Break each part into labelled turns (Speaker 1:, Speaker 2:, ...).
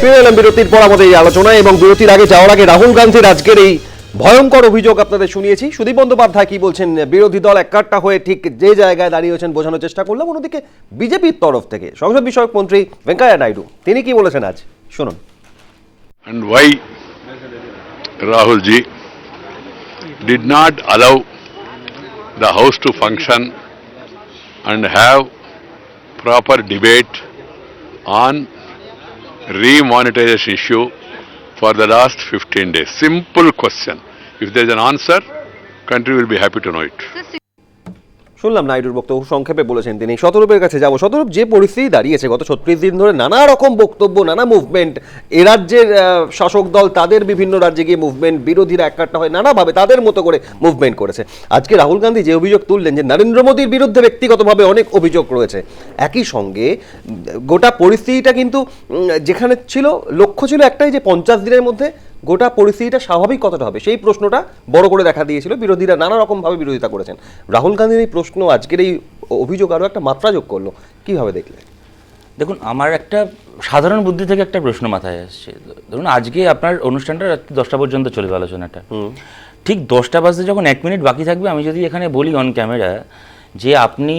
Speaker 1: ফিরে বিরতির পর আমাদের এই আলোচনা এবং বিরতির আগে যাওয়ার আগে রাহুল গান্ধীর আজকের এই ভয়ঙ্কর অভিযোগ আপনাদের শুনিয়েছি। সুদীপ বন্দ্যোপাধ্যায় কি বলছেন? বিরোধী দল এককাট্টা হয়ে ঠিক যে জায়গায় দাঁড়িয়েছেন বোঝানোর চেষ্টা করলাম। অন্যদিকে বিজেপির তরফ থেকে সংসদ বিষয়ক মন্ত্রী ভেঙ্কাইয়া নাইডু, তিনি কি বলেছেন আজ? শুনুন।
Speaker 2: And why Rahul ji did not allow the House to function and have proper debate on remonetization issue for the last 15 days. Simple question. If there is an answer, country will be happy to know it.
Speaker 1: শুনলাম নাইডুর বক্তব্য সংক্ষেপে বলেছেন তিনি। শতরূপের কাছে যাব। শতরূপ যে পরিস্থিতি দাঁড়িয়েছে গত ছত্রিশ দিন ধরে নানা রকম বক্তব্য, নানা মুভমেন্ট এ রাজ্যের শাসক দল তাদের বিভিন্ন রাজ্যে গিয়ে মুভমেন্ট বিরোধীরা এককাট্টা হয় নানাভাবে তাদের মতো করে মুভমেন্ট করেছে। আজকে রাহুল গান্ধী যে অভিযোগ তুললেন যে নরেন্দ্র মোদীর বিরুদ্ধে ব্যক্তিগতভাবে অনেক অভিযোগ রয়েছে, একই সঙ্গে গোটা পরিস্থিতিটা কিন্তু যেখানে ছিল, লক্ষ্য ছিল একটাই যে পঞ্চাশ দিনের মধ্যে গোটা পরিস্থিতিটা স্বাভাবিক কতটা হবে? সেই প্রশ্নটা বড় করে দেখা দিয়েছিল। বিরোধীরা নানা রকমভাবে বিরোধিতা করেছেন। রাহুল গান্ধীর এই প্রশ্ন আজকের এই অভিযোগ আরও একটা মাত্রা যোগ করল। কীভাবে দেখলে
Speaker 3: দেখুন আমার একটা সাধারণ বুদ্ধি থেকে একটা প্রশ্ন মাথায় আসছে। ধরুন আজকে আপনার অনুষ্ঠানটা রাত্রি দশটা পর্যন্ত চলবে আলোচনাটা। ঠিক দশটা বাজতে যখন এক মিনিট বাকি থাকবে আমি যদি এখানে বলি অন ক্যামেরা যে আপনি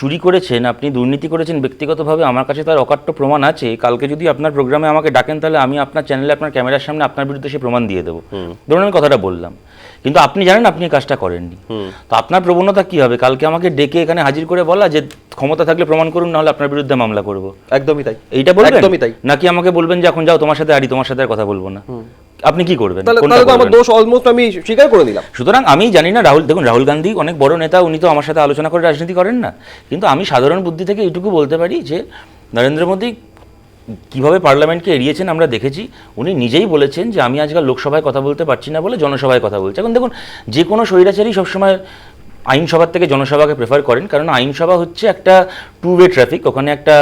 Speaker 3: চুরি করেছেন আপনি দুর্নীতি করেছেন ব্যক্তিগতভাবে আমার কাছে তার অকাট্য প্রমাণ আছে। কালকে যদি আপনার প্রোগ্রামে আমাকে ডাকেন তাহলে আমি আপনার চ্যানেলে আপনার ক্যামেরার সামনে আপনার বিরুদ্ধে সে প্রমাণ দিয়ে দেবো। ধরুন আমি কথাটা বললাম। কিন্তু আপনি জানেন আপনি এই কাজটা করেননি। তো আপনার প্রবণতা কি হবে? কালকে আমাকে ডেকে এখানে হাজির করে বলা যে ক্ষমতা থাকলে প্রমাণ করুন নাহলে আপনার বিরুদ্ধে মামলা করব।
Speaker 1: একদমই তাই।
Speaker 3: এইটা বলবেন?
Speaker 1: একদমই তাই।
Speaker 3: নাকি আমাকে বলবেন যে এখন যাও তোমার সাথে আড়ি তোমার সাথে আর কথা বলব না? আপনি কি করবেন?
Speaker 1: তাহলে তো আমার দোষ অলমোস্ট আমি স্বীকার করে নিলাম
Speaker 3: সুতরাং আমি জানি না রাহুল দেখুন রাহুল গান্ধী অনেক বড় নেতা উনি তো আমার সাথে আলোচনা করে রাজনীতি করেন না। কিন্তু আমি সাধারণ বুদ্ধি থেকে এইটুকু বলতে পারি যে নরেন্দ্র মোদী কীভাবে পার্লামেন্টকে এড়িয়েছেন আমরা দেখেছি। উনি নিজেই বলেছেন যে আমি আজকাল লোকসভায় কথা বলতে পারছি না বলে জনসভায় কথা বলছি। এখন দেখুন যে কোনো স্বৈরাচারী সবসময় আইনসভার থেকে জনসভাকে প্রেফার করেন। কারণ আইনসভা হচ্ছে একটা টু ওয়ে ট্রাফিক ওখানে একটা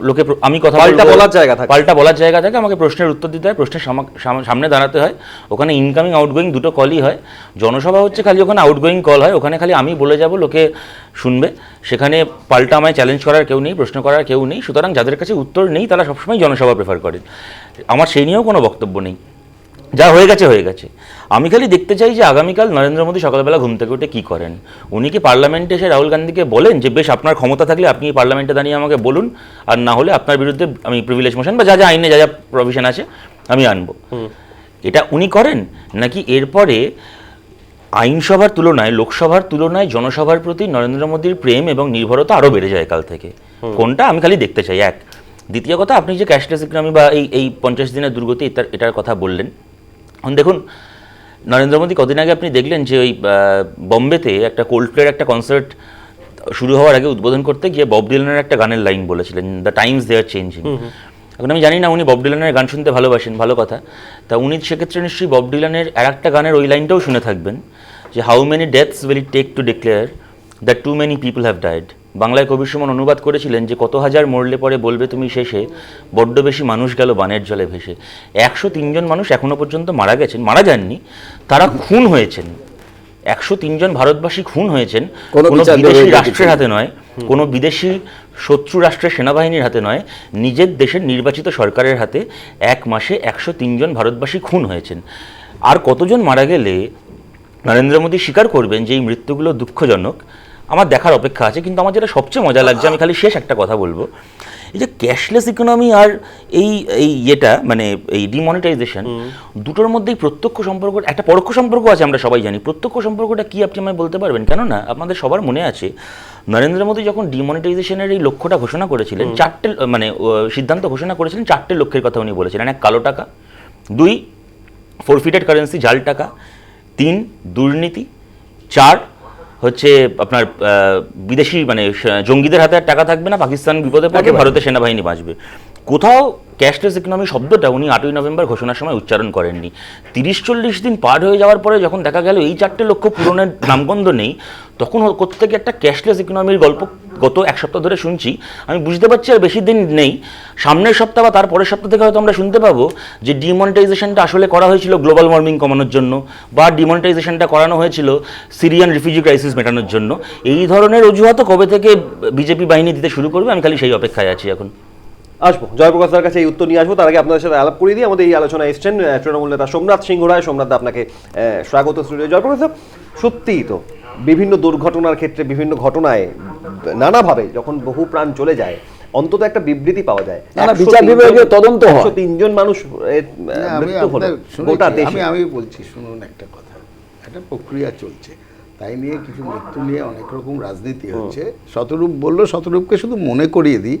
Speaker 3: লোকে আমি কথা
Speaker 1: পাল্টা বলার জায়গা থাকে।
Speaker 3: পাল্টা বলার জায়গা থাকে আমাকে প্রশ্নের উত্তর দিতে হয় প্রশ্নের সাম- সামনে দাঁড়াতে হয়। ওখানে ইনকামিং আউটগোয়িং দুটো কলই হয়। জনসভা হচ্ছে খালি ওখানে আউটগোয়িং কল হয় ওখানে খালি আমি বলে যাব লোকে শুনবে। সেখানে পাল্টা আমায় চ্যালেঞ্জ করার কেউ নেই প্রশ্ন করার কেউ নেই। সুতরাং যাদের কাছে উত্তর নেই তারা সবসময় জনসভা প্রেফার করে। আমার সেই নিয়েও কোনো বক্তব্য নেই। যা হয়ে গেছে হয়ে গেছে। আমি খালি দেখতে চাই যে আগামীকাল নরেন্দ্র মোদী সকালবেলা ঘুম থেকে উঠে কী করেন। উনি কি পার্লামেন্টে এসে রাহুল গান্ধীকে বলেন যে বেশ আপনার ক্ষমতা থাকলে আপনি পার্লামেন্টে দাঁড়িয়ে আমাকে বলুন আর না হলে আপনার বিরুদ্ধে আমি প্রিভিলেজ মোশন বা যা যা আইনে যা যা প্রভিশন আছে আমি আনব। এটা উনি করেন? নাকি এরপরে আইনসভার তুলনায় লোকসভার তুলনায় জনসভার প্রতি নরেন্দ্র মোদীর প্রেম এবং নির্ভরতা আরও বেড়ে যায় কাল থেকে? কোনটা? আমি খালি দেখতে চাই। এক দ্বিতীয় কথা আপনি যে ক্যাশলেস ইকোনমি বা এই এই পঞ্চাশ দিনের দুর্গতি এটার এটার কথা বললেন দেখুন নরেন্দ্র মোদী কদিন আগে আপনি দেখলেন যে ওই বম্বেতে একটা কোল্ডপ্লের একটা কনসার্ট শুরু হওয়ার আগে উদ্বোধন করতে গিয়ে বব ডিলানের একটা গানের লাইন বলেছিলেন the times they are changing এখন আমি জানি না উনি বব ডিলানের গান শুনতে ভালোবাসেন ভালো কথা। তা উনি সেক্ষেত্রে নিশ্চয়ই বব ডিলানের আর একটা গানের ওই লাইনটাও শুনে থাকবেন যে how many deaths will it take to declare that too many people have died বাংলায় কবির সুমন অনুবাদ করেছিলেন যে কত হাজার মরলে পরে বলবে তুমি শেষে বড্ড বেশি মানুষ গেল বানের জলে ভেসে। একশো তিনজন মানুষ এখনও পর্যন্ত মারা গেছেন মারা যাননি তারা খুন হয়েছেন। একশো তিনজন ভারতবাসী খুন হয়েছেন।
Speaker 1: কোনো
Speaker 3: কোনো বিদেশি রাষ্ট্রের হাতে নয় কোনো বিদেশি শত্রু রাষ্ট্রের সেনাবাহিনীর হাতে নয় নিজের দেশের নির্বাচিত সরকারের হাতে এক মাসে একশো তিনজন ভারতবাসী খুন হয়েছেন। আর কতজন মারা গেলে নরেন্দ্র মোদী স্বীকার করবেন যে এই মৃত্যুগুলো দুঃখজনক? আমার দেখার অপেক্ষা আছে কিন্তু আমার যেটা সবচেয়ে মজা লাগছে আমি খালি শেষ একটা কথা বলব। এই যে ক্যাশলেস ইকোনমি আর এই এই ইয়েটা মানে এই ডিমনিটাইজেশন দুটোর মধ্যেই প্রত্যক্ষ সম্পর্ক একটা পরোক্ষ সম্পর্ক আছে আমরা সবাই জানি প্রত্যক্ষ সম্পর্কটা কি আপনি আমায় বলতে পারবেন? কেননা আপনাদের সবার মনে আছে নরেন্দ্র মোদী যখন ডিমনিটাইজেশনের এই লক্ষ্যটা ঘোষণা করেছিলেন চারটে মানে সিদ্ধান্ত ঘোষণা করেছিলেন চারটে লক্ষ্যের কথা উনি বলেছিলেন। এক কালো টাকা দুই ফোরফিটেড কারেন্সি জাল টাকা তিন দুর্নীতি চার হচ্ছে আপনার আহ, বিদেশি মানে জঙ্গিদের হাতে আর টাকা থাকবে না পাকিস্তান বিপদে পড়বে ভারতের সেনাবাহিনী বাঁচবে। কোথাও ক্যাশলেস ইকোনমি শব্দটা উনি আটই নভেম্বর ঘোষণার সময় উচ্চারণ করেননি। তিরিশ চল্লিশ দিন পার হয়ে যাওয়ার পরে যখন দেখা গেল এই চারটে লক্ষ্য পূরণের নামগন্ধ নেই, তখন ও কোত্থেকে একটা ক্যাশলেস ইকোনমির গল্প গত এক সপ্তাহ ধরে শুনছি। আমি বুঝতে পারছি আর বেশি দিন নেই। সামনের সপ্তাহ বা তার পরের সপ্তাহ থেকে হয়তো আমরা শুনতে পাবো যে ডিমনিটাইজেশনটা আসলে করা হয়েছিল গ্লোবাল ওয়ার্মিং কমানোর জন্য বা ডিমনিটাইজেশনটা করানো হয়েছিল সিরিয়ান রিফিউজি ক্রাইসিস মেটানোর জন্য। এই ধরনের অজুহাতও কবে থেকে বিজেপি বাহিনী দিতে শুরু করবে আমি খালি সেই অপেক্ষায় আছি এখন।
Speaker 1: আসব। জয়প্রকাশ দার কাছে এই উত্তর নিয়ে আসব। তার আগে আপনাদের সাথে আলাপ করিয়ে দিই। আমাদের এই আলোচনায় এসছেন তৃণমূল নেতা সোমনাথ সিংহ রায়। সোমনাথ আপনাকে স্বাগত স্টুডিও জয়প্রকাশ দা সত্যিই তো বিভিন্ন দুর্ঘটনার ক্ষেত্রে বিভিন্ন ঘটনায় নানাভাবে যখন বহু প্রাণ চলে যায় অন্তত একটা বিবৃতি পাওয়া যায়।
Speaker 4: না, না,
Speaker 1: 103
Speaker 4: বিচার বিভাগীয় তদন্ত হয়।
Speaker 1: 103 জন মানুষ মৃত্যু হলো। গোটা দেশে।
Speaker 5: আমি আমি বলছি শুনুন একটা কথা। একটা প্রক্রিয়া চলছে। তাই নিয়ে কিছু মৃত্যু নিয়ে অনেক রকম রাজনীতি হচ্ছে। শতরূপ বলল শতরূপকে শুধু মনে করিয়ে দিই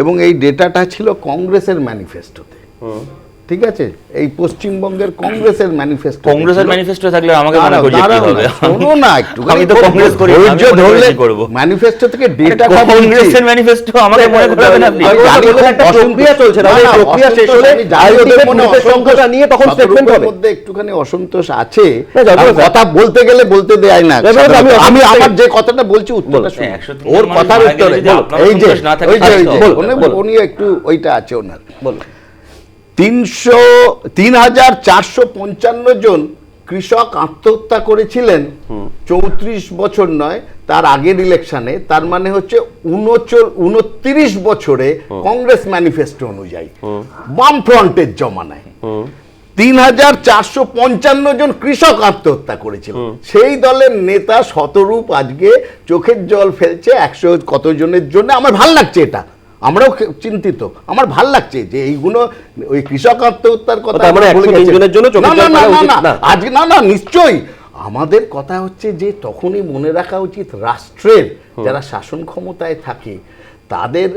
Speaker 5: এবং এই ডেটাটা ছিল কংগ্রেসের ম্যানিফেস্টোতে। ঠিক আছে? এই পশ্চিমবঙ্গের কংগ্রেসের ম্যানিফেস্টো
Speaker 3: কংগ্রেসের ম্যানিফেস্টো থাকলে আমাকে মনে করিয়ে কি হবে?
Speaker 5: শোনো না একটু।
Speaker 3: আমি তো কংগ্রেস করি করে কি করব।
Speaker 5: ম্যানিফেস্টো থেকে ডেটা
Speaker 3: কংগ্রেসের ম্যানিফেস্টো আমাকে মনে করাবেন আপনি?
Speaker 1: আমি
Speaker 5: জানি
Speaker 1: একটা প্রক্রিয়া চলছে,
Speaker 5: না,
Speaker 1: প্রক্রিয়া শেষ হলে
Speaker 5: জানি মনে
Speaker 1: সংখ্যাটা নিয়ে তখন
Speaker 5: শতরূপের
Speaker 1: হবে।
Speaker 5: মধ্যে একটুখানি অসন্তোষ আছে। কথা বলতে গেলে বলতে দেয় না।
Speaker 1: আমি
Speaker 5: আমি আমার যে কথাটা বলছি উত্তরটা। শুনুন। ওর
Speaker 3: মানুষ
Speaker 5: কথার উত্তরে। এই যে
Speaker 3: সন্তোষ না থাকে,
Speaker 5: ওই যে উনি- একটু ওইটা আছে ওনার।
Speaker 1: বলো
Speaker 5: তিনশো তিন হাজার চারশো পঞ্চান্ন জন কৃষক আত্মহত্যা করেছিলেন। চৌত্রিশ বছর নয় তার আগের ইলেকশনে তার মানে হচ্ছে উনত্রিশ বছরে কংগ্রেস ম্যানিফেস্টো অনুযায়ী। বাম ফ্রন্টের জমানায়। তিন হাজার চারশো পঞ্চান্ন জন কৃষক আত্মহত্যা করেছিল সেই দলের নেতা শতরূপ আজকে চোখের জল ফেলছে একশো কত জনের জন্য আমার ভালো লাগছে এটা। আমরাও চিন্তিত। আমার ভালো লাগছে যে এইগুলো ওই কৃষক আত্মহত্যার কথা
Speaker 1: মানে
Speaker 5: ভুলে
Speaker 1: 103
Speaker 5: গেছেন।
Speaker 1: জনের জন্য চোখের
Speaker 5: না, না,
Speaker 1: জল
Speaker 5: না,
Speaker 1: ফেলা
Speaker 5: না,
Speaker 1: উচিত
Speaker 5: না,
Speaker 1: না।
Speaker 5: আজকে না না নিশ্চয়ই। আমাদের কথা হচ্ছে যে তখনই মনে রাখা উচিত রাষ্ট্রের যারা শাসন ক্ষমতায় থাকে তাদের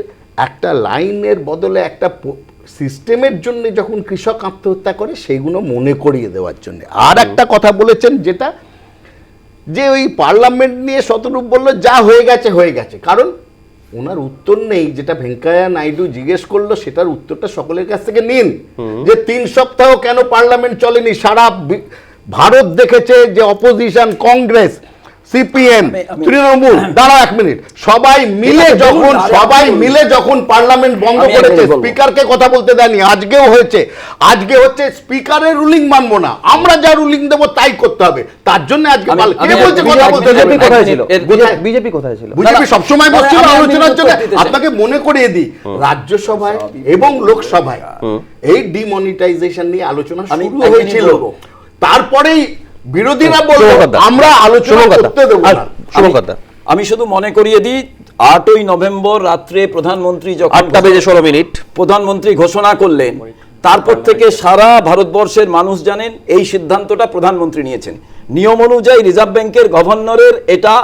Speaker 5: একটা লাইনের বদলে একটা সিস্টেমের জন্য যখন কৃষক আত্মহত্যা করে সেইগুলো মনে করিয়ে দেওয়ার জন্য। আর একটা কথা বলেছেন যেটা যে ওই পার্লামেন্ট নিয়ে শতরূপ বলল যা হয়ে গেছে হয়ে গেছে। কারণ ওনার উত্তর নেই যেটা ভেঙ্কাইয়া নাইডু জিজ্ঞেস করল সেটার উত্তরটা সকলের কাছ থেকে নিন। যে তিন সপ্তাহ কেন পার্লামেন্ট চলেনি? সারা ভারত দেখেছে যে অপোজিশন কংগ্রেস সিপিএম তৃণমূল দাঁড়াও এক মিনিট। সবাই মিলে যখন সবাই মিলে যখন পার্লামেন্ট বন্ধ করেছে স্পিকারকে কথা বলতে দেয়নি আজকেও হয়েছে। আজকে হচ্ছে স্পিকারের রুলিং মানবো না। আমরা যা রুলিং দেবো তাই করতে হবে। তার জন্য আজকে কে বলছে কথা
Speaker 4: বিজেপি
Speaker 5: বলতে
Speaker 1: বিজেপি কোথায় ছিল? বিজেপি কোথায় ছিল?
Speaker 5: বিজেপি সবসময় বসছিল আলোচনার জন্য। আপনাকে মনে করিয়ে দিই রাজ্যসভায় এবং লোকসভায় এই ডিমনিটাইজেশন নিয়ে আলোচনা শুরু হয়েছিল। তারপরেই বিরোধীরা বলল আমরা আলোচনা করতে দেবো
Speaker 1: আর
Speaker 5: না
Speaker 4: আমি শুধু মনে করিয়ে দিই আটই নভেম্বর রাত্রে প্রধানমন্ত্রী যখন
Speaker 1: আটটা বেজে ষোলো মিনিট।
Speaker 4: প্রধানমন্ত্রী ঘোষণা করলেন তারপর থেকে সারা ভারতবর্ষের মানুষ জানেন এই সিদ্ধান্তটা প্রধানমন্ত্রী নিয়েছেন। নিয়ম অনুযায়ী রিজার্ভ ব্যাংকের গভর্নরের এটা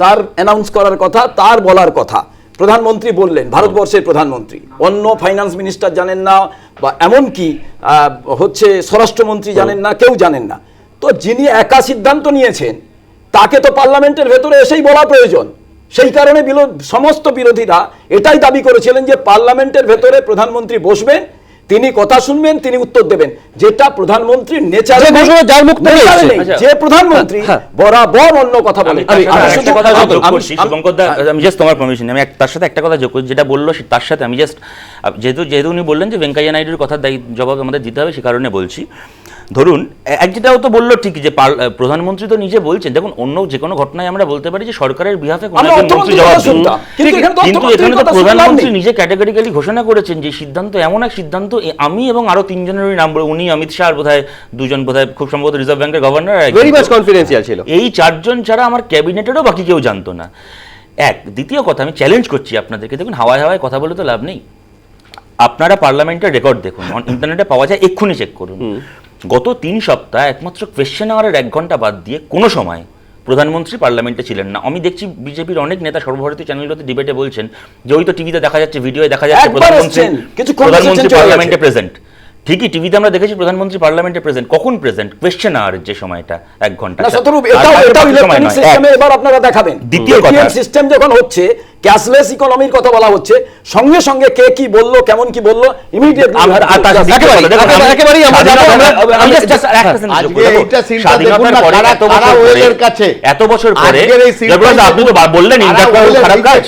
Speaker 4: তার অ্যানাউন্স করার কথা তার বলার কথা। প্রধানমন্ত্রী বললেন ভারতবর্ষের প্রধানমন্ত্রী। অন্য ফাইন্যান্স মিনিস্টার জানেন না বা এমনকি আহ, হচ্ছে স্বরাষ্ট্রমন্ত্রী জানেন না কেউ জানেন না। তো যিনি একা সিদ্ধান্ত নিয়েছেন তাকে তো পার্লামেন্টের ভেতরে এসেই বলা প্রয়োজন সেই কারণে সমস্ত বিরোধীরা এটাই দাবি করেছিলেন যে পার্লামেন্টের ভেতরে প্রধানমন্ত্রী বসবেন তিনি কথা শুনবেন তিনি উত্তর দেবেন যেটা প্রধানমন্ত্রীর নেচারে
Speaker 1: যে যার মুখ।
Speaker 3: আচ্ছা।
Speaker 4: যে প্রধানমন্ত্রী
Speaker 1: হ্যাঁ।
Speaker 4: বরাবর অন্য কথা বলে
Speaker 3: আমি কথা জাস্ট তোমার পারমিশন আমি তার সাথে একটা কথা যোগ করছি যেটা বলল তার সাথে আমি জাস্ট যেহেতু যেহেতু উনি বললেন যে ভেঙ্কাইয়া নাইডুর কথার দায়িত্ব জবাব আমাদের দিতে হবে সে কারণে বলছি ধরুন এক যেটাও তো বলল ঠিক যে প্রধানমন্ত্রী তো নিজে বলছেন দেখুন অন্য যে কোনো ঘটনায় আমরা বলতে পারি যে সরকারের বিহাফে।
Speaker 4: কিন্তু এখানে তো
Speaker 3: প্রধানমন্ত্রী নিজে ক্যাটাগরিক্যালি ঘোষণা করেছেন যে সিদ্ধান্ত এমন এক সিদ্ধান্ত আমি এবং আরও তিনজনেরই নাম উনি অমিত শাহ আর বোধহয় দুজন বোধহয় খুব সম্ভবত রিজার্ভ ব্যাংকের গভর্নর
Speaker 1: ভেরি মাচ কনফিডেন্সিয়াল ছিল।
Speaker 3: এই চারজন ছাড়া আমার ক্যাবিনেটেরও বাকি কেউ জানতো না। এক দ্বিতীয় কথা আমি চ্যালেঞ্জ করছি আপনাদেরকে। দেখুন হাওয়ায় হাওয়ায় কথা বলে তো লাভ নেই। আপনারা পার্লামেন্টের রেকর্ড দেখুন ইন্টারনেটে পাওয়া যায় এক্ষুনি চেক করুন। গত তিন সপ্তাহ একমাত্র কোয়েশ্চেন আওয়ারের এক ঘণ্টা বাদ দিয়ে কোনো সময় প্রধানমন্ত্রী পার্লামেন্টে ছিলেন না। আমি দেখছি বিজেপির অনেক নেতা সর্বভারতীয় চ্যানেলগুলোতে ডিবেটে বলছেন যে ওই তো টিভিতে দেখা যাচ্ছে ভিডিও দেখা যাচ্ছে প্রধানমন্ত্রী প্রধানমন্ত্রী পার্লামেন্টে প্রেজেন্ট ঠিকই টিভিতে আমরা দেখেছি প্রধানমন্ত্রী পার্লামেন্টে প্রেজেন্ট কখন প্রেজেন্ট কোয়েশ্চেন আওয়ারের যে সময়টা এক
Speaker 4: ঘণ্টা।
Speaker 3: দ্বিতীয় কথা।
Speaker 4: সিস্টেম যখন হচ্ছে ক্যাশলেস ইকোনমির কথা বলা হচ্ছে। সঙ্গে সঙ্গে কে কি বলল কেমন কি বলল ইমিডিয়েটলি
Speaker 3: এত বছর পরে- আপনি তো বললেন খারাপ কাজ।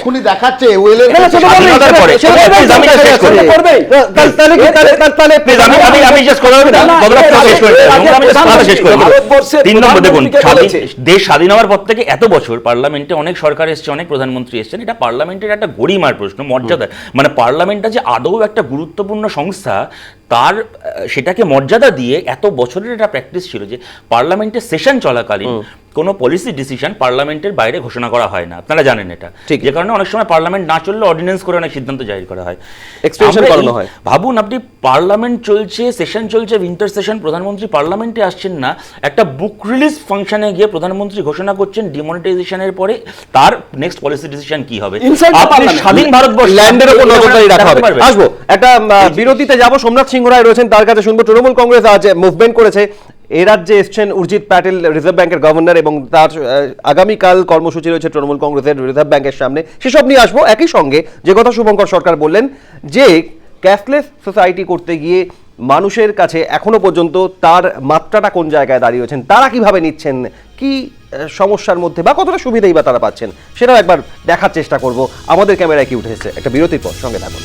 Speaker 5: দেখাচ্ছে।
Speaker 3: দেশ স্বাধীন হওয়ার পর থেকে এত বছর পার্লামেন্টে অনেক সরকার এসছে অনেক প্রধানমন্ত্রী এসছেন। এটা পার্লামেন্টের একটা গরিমার প্রশ্ন মর্যাদা। মানে পার্লামেন্টটা যে আদৌ একটা গুরুত্বপূর্ণ সংস্থা তার সেটাকে মর্যাদা দিয়ে এত বছরের একটা প্র্যাকটিস ছিল যে পার্লামেন্টের সেশন চলাকালীন কোনো পলিসি ডিসিশন পার্লামেন্টের বাইরে ঘোষণা করা হয় না। আপনারা জানেন এটা।
Speaker 1: ঠিক।
Speaker 3: যে কারণে অনেক সময় পার্লামেন্ট না চললে অর্ডিন্যান্স করে অনেক সিদ্ধান্ত জারি করা হয়। আমরা
Speaker 1: করানো হয়।
Speaker 3: ভাবুন আপনি পার্লামেন্ট চলছে সেশন চলছে উইন্টার সেশন প্রধানমন্ত্রী পার্লামেন্টে আসছেন না একটা বুক রিলিজ ফাংশনে গিয়ে প্রধানমন্ত্রী ঘোষণা করছেন ডিমনিটাইজেশনের পরে তার নেক্সট পলিসি ডিসিশন কি হবে? আপনি. স্বাধীন ভারতবর্ষ
Speaker 1: ল্যান্ডের উপর নজরদারি রাখা হবে। আসব। একটা বিরতিতে যাব। সোমনাথ সিংহ রায় রয়েছেন তার কাছে শুনব। তৃণমূল কংগ্রেস আজ মুভমেন্ট করেছে। এ রাজ্যে এসছেন উর্জিত প্যাটেল, রিজার্ভ ব্যাংকের গভর্নর এবং তার আগামীকাল কর্মসূচি রয়েছে তৃণমূল কংগ্রেসের রিজার্ভ ব্যাংকের সামনে। সেসব নিয়ে আসব একই সঙ্গে। যে কথা শুভঙ্কর সরকার বললেন যে, ক্যাশলেস সোসাইটি করতে গিয়ে মানুষের কাছে এখনও পর্যন্ত তার মাত্রাটা কোন জায়গায় দাঁড়িয়েছেন তারা কীভাবে নিচ্ছেন, কি সমস্যার মধ্যে বা কতটা সুবিধাই বা তারা পাচ্ছেন, সেটাও একবার দেখার চেষ্টা করব। আমাদের ক্যামেরায় কি উঠেছে, একটা বিরতির পর সঙ্গে থাকুন।